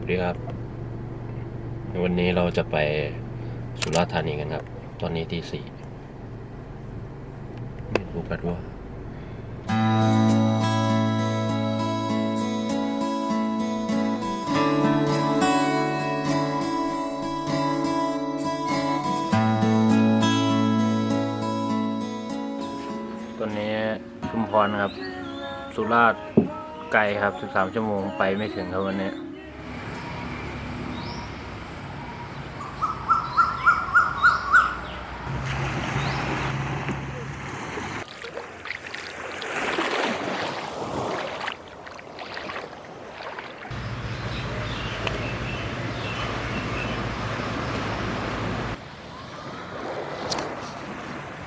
สวัสดีครับ วันนี้เราจะไปสุราษฎร์ธานีกันครับ ตอนนี้ที่สี่ไม่รู้กันว่าตอนนี้ชุมพรครับ สุราษฎร์ไกลครับ 13 ชั่วโมงไปไม่ถึงครับวันนี้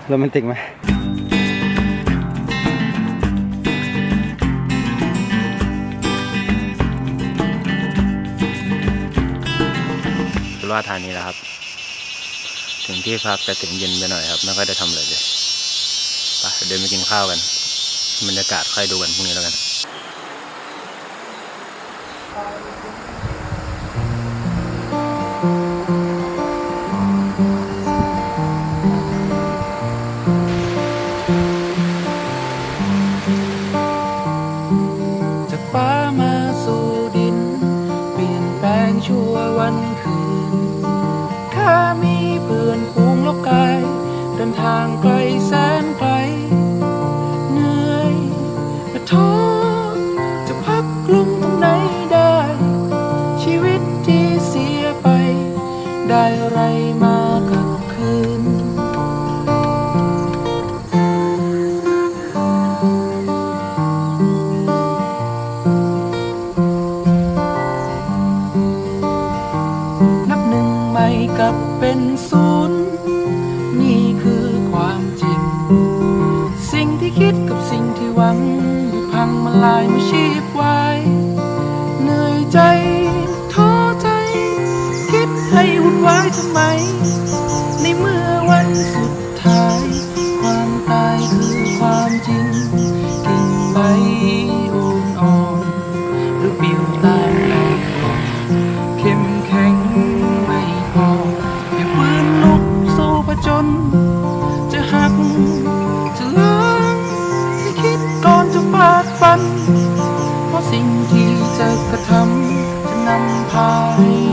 โรแมนติกไหมสุราษฎร์ธานีแล้วครับ ถึงที่พักแต่ถึงเย็นไปหน่อยครับ ไม่ค่อยได้ทำอะไรเลยไปเดินไปกินข้าวกัน บรรยากาศค่อยดูกันพรุ่งนี้แล้วกัน วันคืน ข้ามีเพื่อนปูงลกกายเดินทางไกลแสนไกล เหนื่อยและท้อจะพักลง กับเป็นศูนย์นี่คือความจริง สิ่งที่คิดกับสิ่งที่หวังพังมาลายมาชีพไว้เหนื่อยใจท้อใจ คิดให้วุ่นวายทำไม ในเมื่อวันสุำ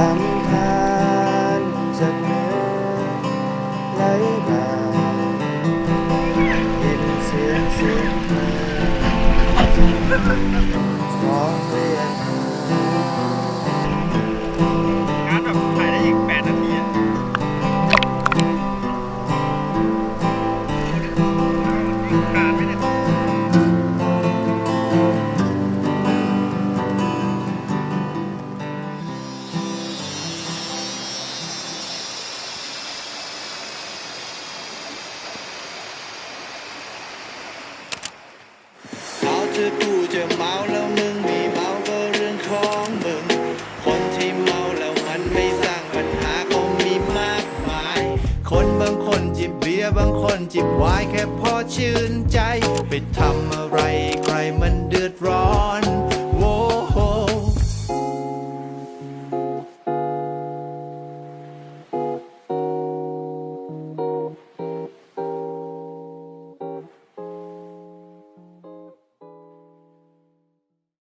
ลำธารจากเหนือไหลมายินเสียงเสียงเพลงร้อเรียก จิบวายแค่พอชื่นใจ ไปทำอะไรใครมันเดือดร้อน